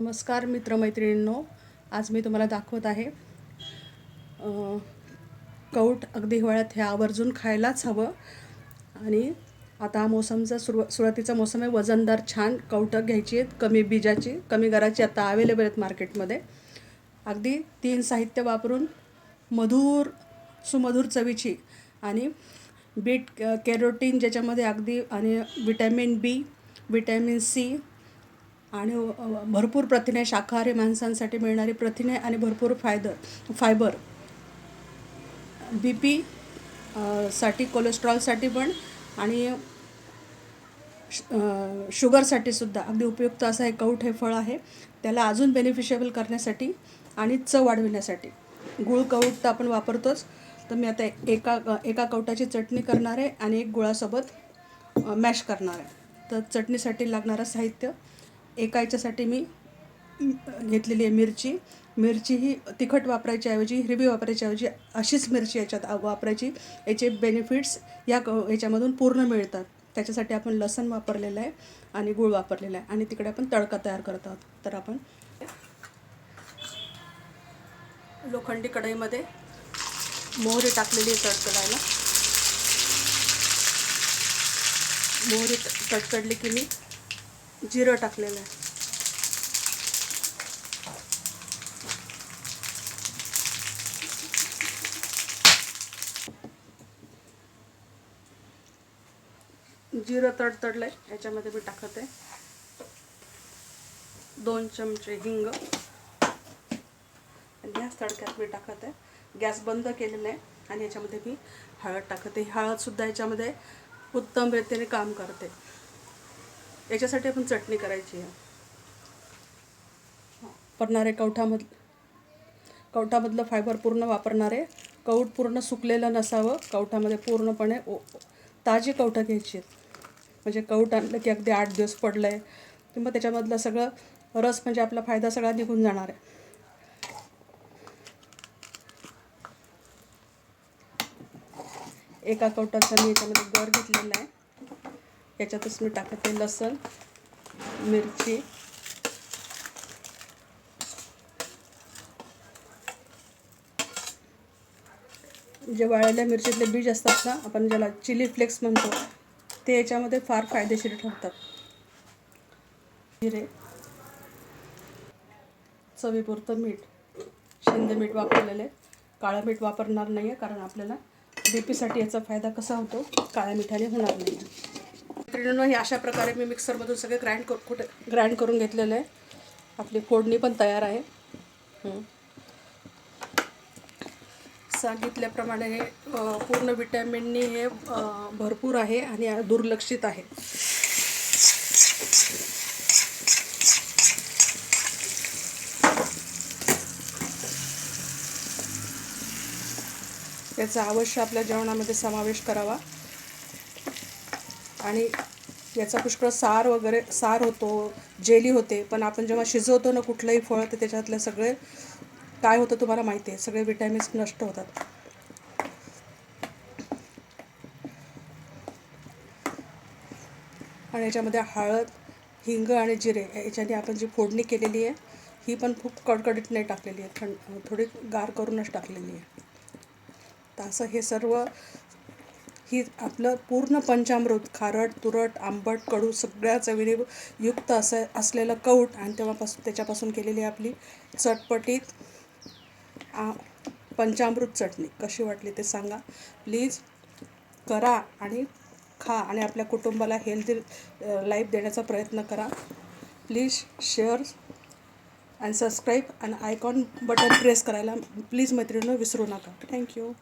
नमस्कार मित्रमैत्रिणींनो आज मी तुम्हाला दाखवत आहे कौट अगदी हिवाळ्यात हे आवर्जून खायलाच हवं. आणि आता हा मोसमचा सुरू सुरुवातीचा मोसम आहे वजनदार छान कवटं घ्यायची आहेत कमी बीजाची कमी गराची आता अवेलेबल आहेत मार्केटमध्ये अगदी तीन साहित्य वापरून मधुर सुमधुर चवीची आणि बीट कॅरोटीन ज्याच्यामध्ये अगदी आणि विटॅमिन बी विटॅमिन सी आणि भरपूर प्रथिने शाकाहारी माणसांसाठी मिळणारी प्रथिने आणि भरपूर फायदर फायबर. बी पी साठी कोलेस्ट्रॉलसाठी पण आणि श- शुगरसाठी सुद्धा. अगदी उपयुक्त असं हे कौट हे फळ आहे. त्याला अजून बेनिफिशेबल करण्यासाठी आणि चव वाढविण्यासाठी. गुळ कौट तर आपण वापरतोच. तर मी आता एका एका कवटाची चटणी करणार आहे आणि एक गुळासोबत मॅश करणार आहे. तर चटणीसाठी लागणारं साहित्य एका याच्यासाठी मी घेतलेली आहे मिरची. मिरची ही तिखट वापरायच्याऐवजी हिरवी वापरायच्याऐवजी अशीच मिरची याच्यात वापरायची. याचे बेनिफिट्स या क याच्यामधून पूर्ण मिळतात. त्याच्यासाठी आपण लसण वापरलेलं आहे आणि गूळ वापरलेला आहे. आणि तिकडे आपण तडका तयार करत आहोत. तर आपण लोखंडी कढईमध्ये मोहरी टाकलेली आहे तडतडायला. मोहरी तडतडली की मी जिरं टाकलेलं आहे. जिरं तडतडलं आहे याच्यामध्ये मी टाकत. आहे दोन चमचे हिंग. आणि गॅस तडक्यात मी टाकत. आहे गॅस बंद केलेला आहे आणि याच्यामध्ये मी हळद टाकत. आहे हळदसुद्धा याच्यामध्ये उत्तम रीतीने काम करते. याच्यासाठी आपण चटणी करायची आहे. वापरणारे कवठामध कवठामधलं फायबर पूर्ण वापरणारे कवट पूर्ण सुकलेलं नसावं कवठामध्ये पूर्णपणे ओ ताजी कवठं घ्यायची आहेत. म्हणजे कवट आणलं की अगदी आठ दिवस पडलं आहे किंवा त्याच्यामधलं सगळं रस म्हणजे आपला फायदा सगळा निघून जाणार आहे. एका कवटाचा मी याच्यामध्ये गर घेतलेला आहे. याच्यातच मी टाकते लसण मिरची. जे वाळलेल्या मिरचीतले बीज असतात ना आपण ज्याला चिली फ्लेक्स म्हणतो ते याच्यामध्ये फार फायदेशीर ठरतात. जिरे चवीपुरतं मीठ शेंदे मीठ वापरलेले. काळं मीठ वापरणार नाही आहे कारण आपल्याला बी पीसाठी याचा फायदा कसा होतो? काळ्या मिठाने होणार नाही आहे हे अशा प्रकारे मी मिक्सरमधून सगळे ग्राइंड कर कुठे ग्राइंड करून घेतलेलं आहे. आपली फोडणी पण तयार आहे. हं. सांगितल्याप्रमाणे हे पूर्ण विटॅमिननी हे भरपूर आहे आणि दुर्लक्षित आहे. याचा अवश्य आपल्या जेवणामध्ये समावेश करावा. आणि याचा पुष्कळ सार वगैरे सार होतो जेली होते पण आपण जेव्हा शिजवतो ना कुठलंही फळ तर त्याच्यातले सगळे काय होतं तुम्हाला माहिती आहे. सगळे विटॅमिन्स नष्ट होतात. आणि याच्यामध्ये हळद हिंग आणि जिरे याच्याने आपण जी फोडणी केलेली आहे ही पण खूप कडकडीत नाही टाकलेली आहे. थंड थोडी गार करूनच टाकलेली आहे. तर असं हे सर्व ही आपलं पूर्ण पंचामृत खारट तुरट आंबट कडू सगळ्या चवीने युक्त असं असलेलं कौट आणि तेव्हापासून त्याच्यापासून केलेली आपली चटपटीत. आ, पंचामृत चटणी. कशी वाटली ते सांगा. प्लीज करा आणि खा आणि आपल्या कुटुंबाला हेल्दी लाईफ देण्याचा प्रयत्न करा. प्लीज शेअर अँड सबस्क्राईब आणि आयकॉन बटन प्रेस करायला. प्लीज मैत्रिणीनं विसरू नका. थँक्यू